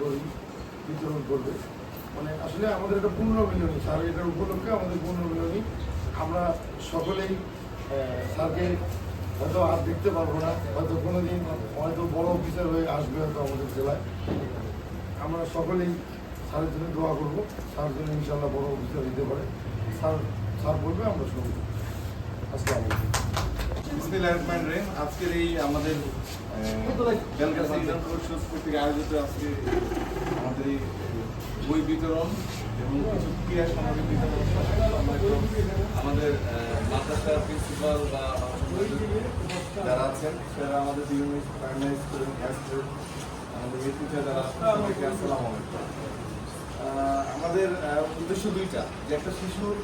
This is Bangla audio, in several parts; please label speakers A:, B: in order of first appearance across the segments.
A: বই বিতরণ করবে। মানে আসলে আমাদের একটা পূর্ণ মিলনী, স্যার এটার উপলক্ষে আমাদের পূর্ণ মিলনী। আমরা সকলেই স্যারকে হয়তো আর দেখতে পারব না, হয়তো কোনোদিন হয়তো বড় অফিসার হয়ে আসবে হয়তো আমাদের জেলায়। আমরা সকলেই স্যারের জন্য দোয়া করব। স্যার জন্য ইনশাল্লাহ বড় অফিসার হতে পারে। স্যার স্যার বলবে, আমরা শুনব।
B: আজকের এই আমাদের আয়োজিত আজকে আমাদের এই বই বিতরণ এবং কিছু সামগ্রী বিতরণ আমাদের আহ, মাদ্রাসার প্রিন্সিপাল বা যারা আছেন তারা আমাদের বিভিন্ন আমাদের আমাদের উদ্দেশ্য দুইটা। যে একটা শিশুর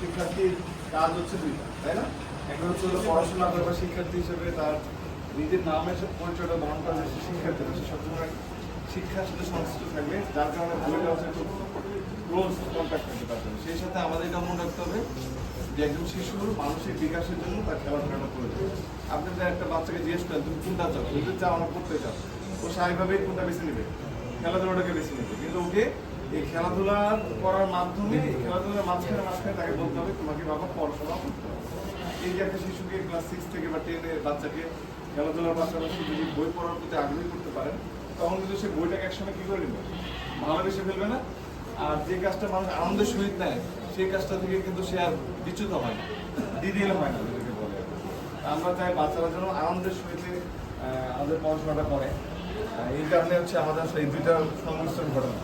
B: শিক্ষার্থীর কাজ হচ্ছে দুইটা। তাই না? একটা হচ্ছে হলো পড়াশোনা করবে, শিক্ষার্থী হিসেবে তার নিজের নামের পরিচয়টা বহন করা যে শিক্ষার্থী সে সবসময় শিক্ষার সাথে সংশ্লিষ্ট থাকবে, যার কারণে বইটা হচ্ছে একটু ক্লোজ কন্ট্যাক্ট তার জন্য সেই সাথে আমাদের এটা মনে রাখতে হবে যে একজন শিশুর মানসিক বিকাশের জন্য তার খেলাধুলাটা প্রয়োজন। আপনি যদি একটা বাচ্চাকে জিজ্ঞেস করেন, তুমি কোনটা চাও? যদি চাও না করতে চাও। ও স্বাভাবিকভাবেই কোনটা বেছে নেবে? খেলাধুলাটাকে বেছে নেবে। কিন্তু ওকে এই খেলাধুলা করার মাধ্যমে খেলাধুলার মাঝখানে মাঝখানে তাকে বলতে হবে, তোমাকে বাবা পড়াশোনা করতে হবে। এই যে একটা শিশুকে ক্লাস সিক্স থেকে বা টেনের বাচ্চাকে খেলাধুলার পাশাপাশি যদি বই পড়ার প্রতি আগ্রহী করতে পারেন, তখন কিন্তু সে বইটাকে একসময় কি করে নেবে? ভালোবেসে ফেলবে না? আর যে কাজটা মানুষ আনন্দের সহিত নেয়, সেই কাজটা থেকে কিন্তু সে আর বিচ্যুত হয় না দিদিল হয় না যেটাকে বলে। আমরা চাই বাচ্চারা যেন আনন্দের সহিত আমাদের পড়াশোনাটা করে। এই কারণে হচ্ছে আমাদের আসলে এই দুইটা সংমিশ্রণ ঘটনা।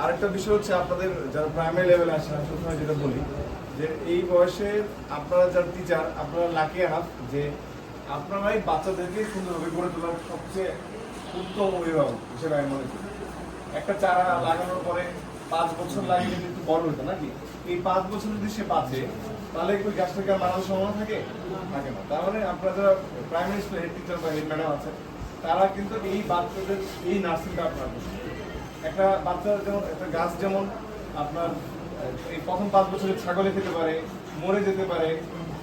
B: আর একটা বিষয় হচ্ছে আপনাদের যারা প্রাইমারি লেভেলে আমি সবসময় যেটা বলি যে এই বয়সে আপনারা যারা টিচার আপনারা লাকি আনাফ যে আপনারাই বাচ্চাদেরকে সুন্দরভাবে গড়ে তোলার সবচেয়ে উত্তম অভিভাবক হিসেবে আমি মনে করি। একটা চারা লাগানোর পরে পাঁচ বছর লাগিয়ে কিন্তু একটু বড় হতো নাকি? এই পাঁচ বছর যদি সে বাঁচে, তাহলে ওই গাছটাকে আর বানানোর সম্ভাবনা থাকে? থাকে না। তার মানে আপনারা যারা প্রাইমারি স্কুল হেড টিচার বা হেড ম্যাডাম আছেন, তারা কিন্তু এই বাচ্চাদের, এই নার্সিংটা আপনারা একটা বাচ্চা যেমন, একটা গাছ যেমন আপনার এই প্রথম পাঁচ বছরে ছাগলে খেতে পারে, মরে যেতে পারে,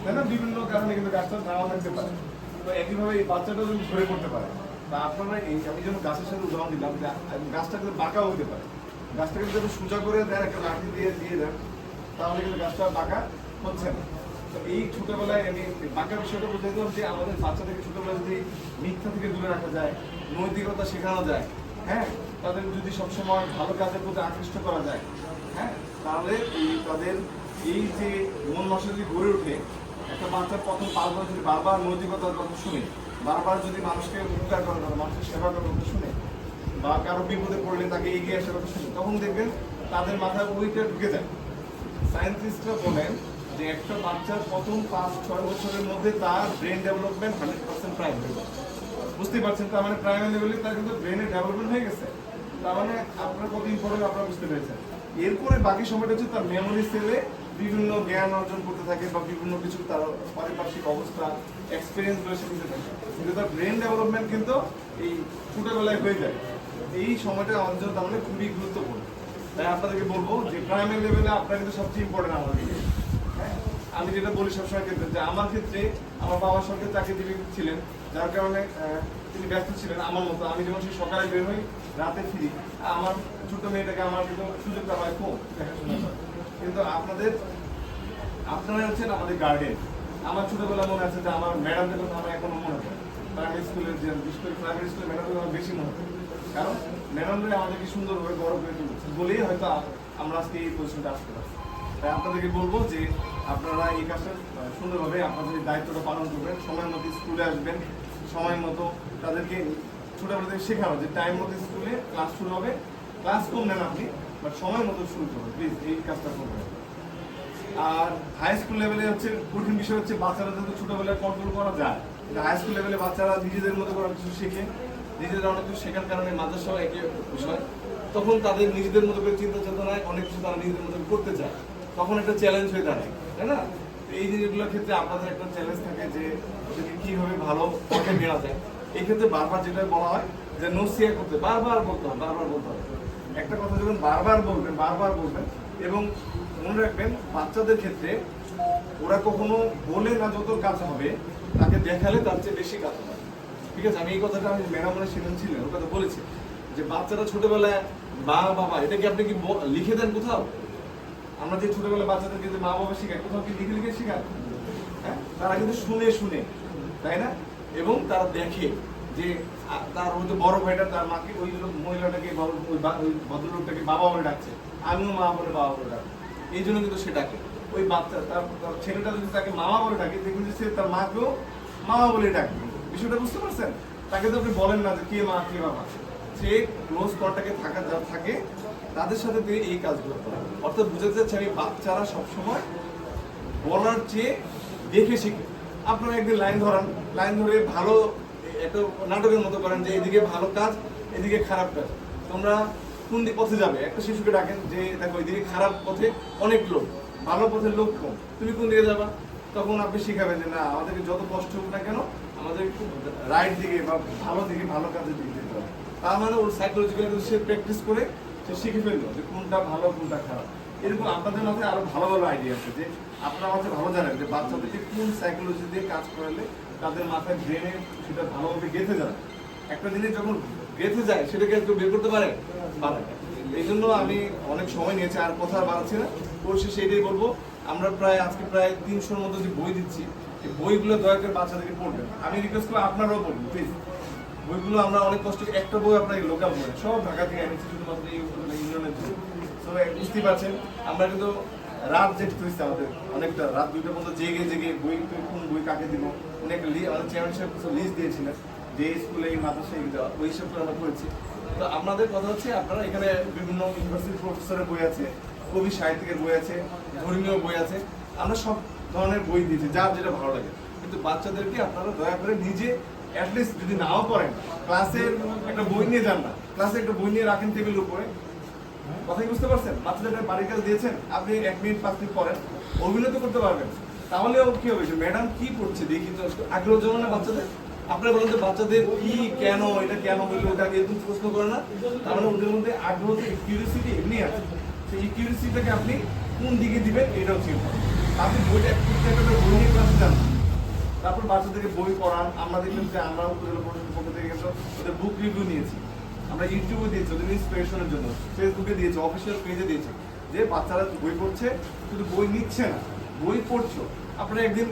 B: তাই না? বিভিন্ন কারণে কিন্তু গাছটা নাও থাকতে পারে। তো একইভাবে এই বাচ্চাটাও যদি ঝরে পড়তে পারে, তা আপনারা এই আমি যেমন গাছের সাথে উদাহরণ দিলাম গাছটা কিন্তু বাঁকাও হতে পারে। গাছটাকে যদি সোজা করে দেন, একটা লাঠি দিয়ে দিয়ে দেন, তাহলে কিন্তু গাছটা বাঁকা হচ্ছে না। তো এই ছোটবেলায় আমি বাঁকা বিষয়টা বুঝতে দিলাম যে আমাদের বাচ্চাদেরকে ছোটবেলায় যদি মিথ্যা থেকে দূরে রাখা যায়, নৈতিকতা শেখানো যায় হ্যাঁ? তাদের যদি সবসময় ভালো কাজের প্রতি আকৃষ্ট করা যায় হ্যাঁ? তাহলে তাদের এই যে মন মাসে যদি গড়ে ওঠে, একটা বাচ্চার প্রথম পাঁচ বছর বারবার নৈতিকতার কথা শুনে, বারবার যদি মানুষকে উপকার করার কথা মানুষের সেবা করার কথা শুনে বা কারও বিপদে পড়লে তাকে এগিয়ে আসার কথা শুনে, তখন দেখবেন তাদের মাথায় ওইটা ঢুকে যায়। সায়েন্টিস্টরা বলেন যে একটা বাচ্চার প্রথম পাঁচ, ছয় বছরের মধ্যে তার brain development hundred percent prime বুঝতেই পারছেন? তার মানে প্রাইমারি লেভেলে তার কিন্তু ব্রেনের ডেভেলপমেন্ট হয়ে গেছে। তার মানে আপনার কত ইম্পর্টেন্ট আপনারা বুঝতে পেরেছেন? এরপরে বাকি সময়টা হচ্ছে তার মেমোরি সেলে বিভিন্ন জ্ঞান অর্জন করতে থাকে বা বিভিন্ন কিছু তার পারিপার্শ্বিক অবস্থা এক্সপিরিয়েন্সগুলো নিতে থাকে। কিন্তু তার ব্রেন ডেভেলপমেন্ট কিন্তু এই ছোটবেলায় হয়ে যায়। এই সময়টা জন্য তার মানে খুবই গুরুত্বপূর্ণ। তাই আপনাদেরকে বলব যে প্রাইমারি লেভেলে আপনার কিন্তু সবচেয়ে ইম্পর্টেন্ট আমাদের হ্যাঁ? আমি যেটা বলি সবসময় ক্ষেত্রে যে আমার ক্ষেত্রে আমার বাবা সরকারি চাকরিজীবী ছিলেন, যার কারণে তিনি ব্যস্ত ছিলেন আমার মতো। আমি যেমন সকালে বের হই, রাতে ফিরি, আমার ছোট মেয়েটাকে আমার কিন্তু সুযোগটা হয় খুব দেখাশোনা। কিন্তু আপনাদের আপনারা হচ্ছেন আমাদের গার্ডেন আমার ছোটবেলা মনে আছে যে আমার ম্যাডামদের কথা আমার এখনও মনে পড়ে। প্রাইমারি স্কুলের যে বিশেষ প্রাইমারি স্কুলের ম্যাডামদের আমার বেশি মনে পড়ে। কারণ ম্যাডামরা আমাদেরকে সুন্দরভাবে বড় করে তুলেছে। বলেই হয়তো আমরা আজকে এই পজিশনটা আসতে পারছি তাই আপনাদেরকে বলব যে আপনারা এই কাজটা সুন্দরভাবে আপনাদের দায়িত্বটা পালন করবেন। সময় মতো স্কুলে আসবেন। সময় মতো তাদেরকে ছোটবেলা থেকে শেখানো যে টাইম মতো স্কুলে ক্লাস শুরু হবে। ক্লাস কম নেন আপনি বাট সময় মতো শুরু করবেন প্লিজ এই কাজটা করবেন। আর হাই স্কুল লেভেলে হচ্ছে কঠিন বিষয় হচ্ছে বাচ্চারা যাতে ছোটবেলায় কন্ট্রোল করা যায়। হাই স্কুল লেভেলে বাচ্চারা নিজেদের মতো করে কিছু শেখে। নিজেদের অনেক কিছু শেখার কারণে মাদ্রাসাও একই বিষয়। তখন তাদের নিজেদের মতো করে চিন্তা চেতনায় অনেক কিছু তারা নিজেদের মতো করে করতে চায়। তখন একটা চ্যালেঞ্জ হয়ে দাঁড়ায়, তাই না? এই জিনিসগুলোর ক্ষেত্রে আপনাদের একটা চ্যালেঞ্জ থাকে যে ওদেরকে কীভাবে ভালো পথে নেওয়া যায়। এই ক্ষেত্রে বারবার যেটা বলা হয় যে নসিয়া করতে, বারবার বলতে হবে বারবার বলতে হবে একটা কথা যখন বারবার বলবেন বারবার বলবেন এবং মনে রাখবেন, বাচ্চাদের ক্ষেত্রে ওরা কখনো বলে না যত কাজ হবে, তাকে দেখালে তার চেয়ে বেশি কাজ হবে। ঠিক আছে, আমি এই কথাটা আমি ম্যাডামরা সেদিন ছিলেন ওর কথা বলেছি যে বাচ্চারা ছোটবেলায় মা বাবা এটা কি আপনি কি ব- লিখে দেন কোথাও? আমরা যে ছোটবেলায় বাচ্চাদেরকে যে মা বাবা শেখায়, কোথাও কি লিখে লিখে শেখায়? হ্যাঁ? তারা কিন্তু শুনে শুনে, তাই না? এবং তারা দেখে যে তার হয়তো বড় ভাইটা, তার মাকে ওই মহিলাটাকে বা, ওই ভদ্রলোকটাকে বাবা বলে ডাকছে। আমিও মা বলে বাবা বলে ডাকবো। এই জন্য কিন্তু সে ডাকে। ওই বাচ্চা, তার ছেলেটা যদি তাকে মামা বলে ডাকে, দেখবেন যে সে তার মাকেও মামা বলে ডাকবে। বিষয়টা বুঝতে পারছেন? তাকে তো আপনি বলেন না যে কে মা, কে বাবা। সে ক্লোজ কন্টাক্টে থাকা, যা থাকে তাদের সাথে তিনি এই কাজগুলো করে। অর্থাৎ বুঝাতে যাচ্ছে আমি, বাচ্চারা সবসময় বলার চেয়ে দেখে শিখে। আপনারা একদিন লাইন ধরান, লাইন ধরে ভালো একটা নাটকের মতো করেন যে এদিকে ভালো কাজ, এদিকে খারাপ কাজ। তোমরা কোন দিক পথে যাবে? একটা শিশুকে ডাকেন যে, দেখো, এদিকে খারাপ পথে অনেক লোক, ভালো পথের লোক কম। তুমি কোন দিকে যাবা? তখন আপনি শিখাবেন যে, না, আমাদেরকে যত কষ্ট হোক না কেন আমাদের রাইট দিকে বা ভালো দিকে, ভালো কাজের দিকে যেতে হবে। তার মানে ওর সাইকোলজিক্যাল সে প্র্যাকটিস করে সে শিখে ফেলল যে কোনটা ভালো, কোনটা খারাপ। এরকম আপনাদের মাথায় আরও ভালো ভালো আইডিয়া আছে যে আপনারা মাঝে ভালো জানেন যে বাচ্চাদেরকে কোন সাইকোলজি দিয়ে কাজ করালে তাদের মাথায় ব্রেনে সেটা ভালোভাবে গেঁথে যাবে একটা জিনিস যখন গেঁথে যায়, সেটাকে একটু বের করতে পারে? এই জন্য আমি অনেক সময় নিয়েছি, আর কথা বাড়াচ্ছি না। পরিশেষে এটাই বলব। আমরা প্রায়, আজকে প্রায় তিনশোর মতো যে বই দিচ্ছি বইগুলো দয়া করে বাচ্চাদেরকে পড়বেন। আমি রিকোয়েস্ট করব আপনারাও পড়বেন প্লিজ বইগুলো আমরা অনেক কষ্ট একটা বই আপনার লোকাল বই, সব ঢাকা থেকে এনেছি শুধুমাত্র ইউনিয়নের জন্য তো বুঝতেই পারছেন, আমরা কিন্তু রাত জেগে হয়েছে আমাদের অনেকটা, রাত দুইটা পর্যন্ত জেগে জেগে বই কোন বই কাকে দিব লি আমাদের চেয়ারম্যান সাহেব কিছু লিস্ট দিয়েছিলেন যে স্কুলে, এই মাদ্রাসায় দেওয়া, ওই করে আমরা করেছি তো আপনাদের কথা হচ্ছে, আপনারা এখানে বিভিন্ন ইউনিভার্সিটি প্রফেসরের বই আছে, কবি সাহিত্যিকের বই আছে, ধর্মীয় বই আছে, আমরা সব ধরনের বই দিয়েছি, যার যেটা ভালো লাগে। কিন্তু বাচ্চাদেরকে আপনারা দয়া করে নিজে অ্যাটলিস্ট যদি নাও পড়েন ক্লাসের একটা বই নিয়ে যান না। ক্লাসে একটা বই নিয়ে রাখেন টেবিলের উপরে। কথা বুঝতে পারছেন? বাচ্চাদের বাড়ির কাজ দিয়েছেন, আপনি এক মিনিট, পাঁচ মিনিট পড়েন অভিনয় তো করতে পারবেন। তাহলে কি হবে? যে ম্যাডাম কি পড়ছে? দেখি তো আগ্রহ জন্য না বাচ্চাদের। আপনারা বলেন তো বাচ্চাদের কি, কেন, এটা কেন হইল ওটা এরকম প্রশ্ন করে না। তার মানে ওদের মধ্যে আগ্রহ কিউরিয়াসিটি এমনি আছে। সেই কিউরিয়াসিটিটাকে আপনি কোন দিকে দিবেন? এটা হচ্ছে important। আপনি বইটা একটা বই নিয়ে ক্লাসে যান? তারপর বাচ্চাদেরকে বই পড়ান। আমরা দেখলাম যে আমরা উপজেলা পরিষদের পক্ষ থেকে কিন্তু ওদের বুক রিভিউ নিয়েছি। আমরা ইউটিউবে দিয়েছি, ওদের ইন্সপিরেশনের জন্য। ফেসবুকে দিয়েছি অফিসিয়াল পেজে দিয়েছি। যে বাচ্চারা বই পড়ছে, শুধু বই নিচ্ছে না, বই পড়ছো। আপনারা একদিন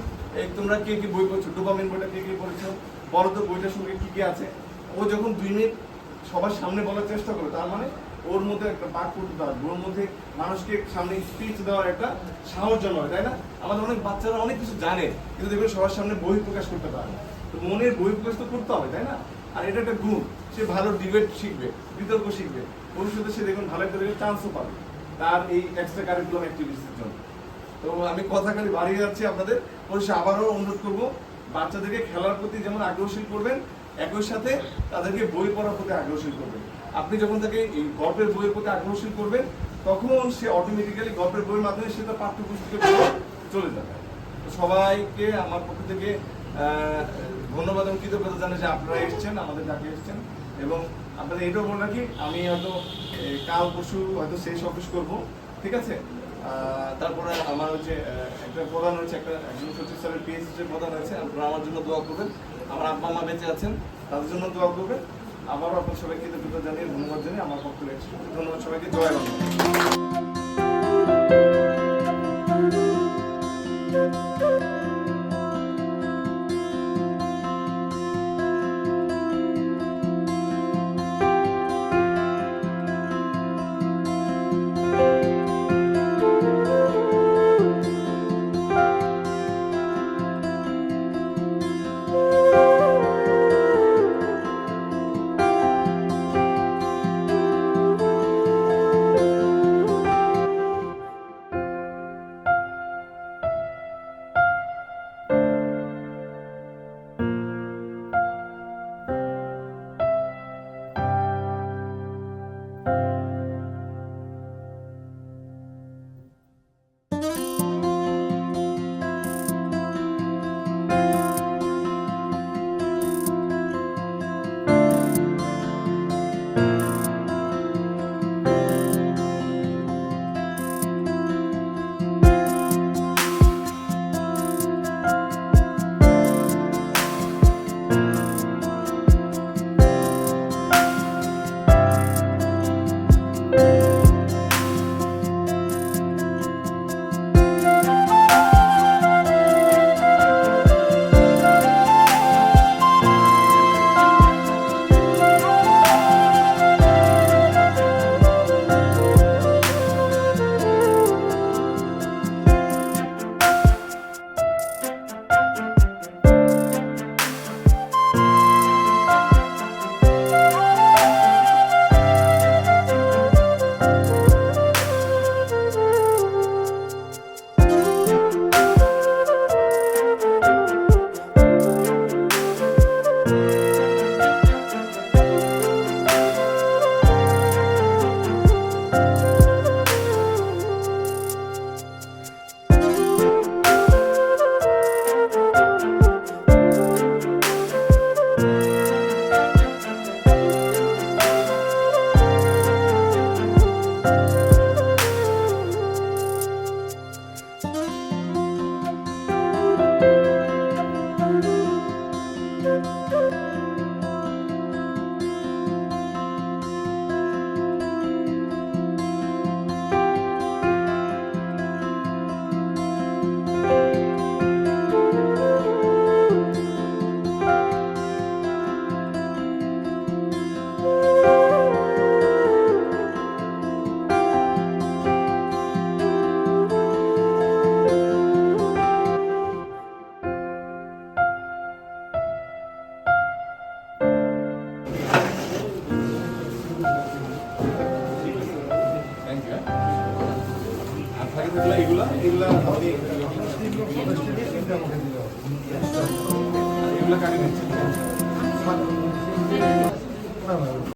B: তোমরা কে কি বই পড়ছো ডোপামিন বইটা কে কে পড়েছো, বলো তো বইটার সঙ্গে কি কি আছে? ও যখন দুই মিনিট সবার সামনে বলার চেষ্টা করে তার মানে ওর মধ্যে একটা পাক করতে পারবে ওর মধ্যে মানুষকে সামনে স্পিচ দেওয়ার একটা সাহস জন্মাবে, তাই না? আমাদের অনেক বাচ্চারা অনেক কিছু জানে, কিন্তু দেখবে সবার সামনে বই প্রকাশ করতে পারে না। তো মনের বই প্রকাশ তো করতে হবে, তাই না? আর এটা একটা গুণ, সে ভালো ডিবেট শিখবে, বিতর্ক শিখবে। ভবিষ্যতে সে দেখুন ভালো একটা চান্সও পাবে তার এই এক্সট্রা কারিকুলাম অ্যাক্টিভিটিসের জন্য। তো আমি কথা খালি বাড়িয়ে যাচ্ছি আপনাদের। পরিষে আবারও অনুরোধ করব, বাচ্চাদেরকে খেলার প্রতি যেমন আগ্রহশীল করবেন একই সাথে তাদেরকে বই পড়ার প্রতি আগ্রহশীল করবেন আপনি যখন তাকে এই গল্পের বইয়ের প্রতি আগ্রহশীল করবেন, তখন সে অটোমেটিক্যালি গল্পের বইয়ের মাধ্যমে সে তার পাঠ্যপুস্তকের পড়ে চলে যাবে। সবাইকে আমার পক্ষ থেকে ধন্যবাদ এবং কৃতজ্ঞতা জানাই যে আপনারা এসেছেন, আমাদের ডাকে এসছেন। এবং আপনাদের এটাও বলে রাখি আমি হয়তো কাল পরশু হয়তো শেষ অফিস করব, ঠিক আছে? তারপরে আমার হচ্ছে একটা প্রধান হচ্ছে, একটা একজন সচিব স্যারের পিএইচডি প্রধান হয়েছে আপনারা আমার জন্য দোয়া করবেন। আমার আব্বা মা বেঁচে আছেন, তাদের জন্য দোয়া করবেন। আবারও আপনার সবাইকে কৃতজ্ঞতা জানিয়ে ধন্যবাদ জানিয়ে আমার পক্ষ থেকে ধন্যবাদ সবাইকে, জয় বাংলা।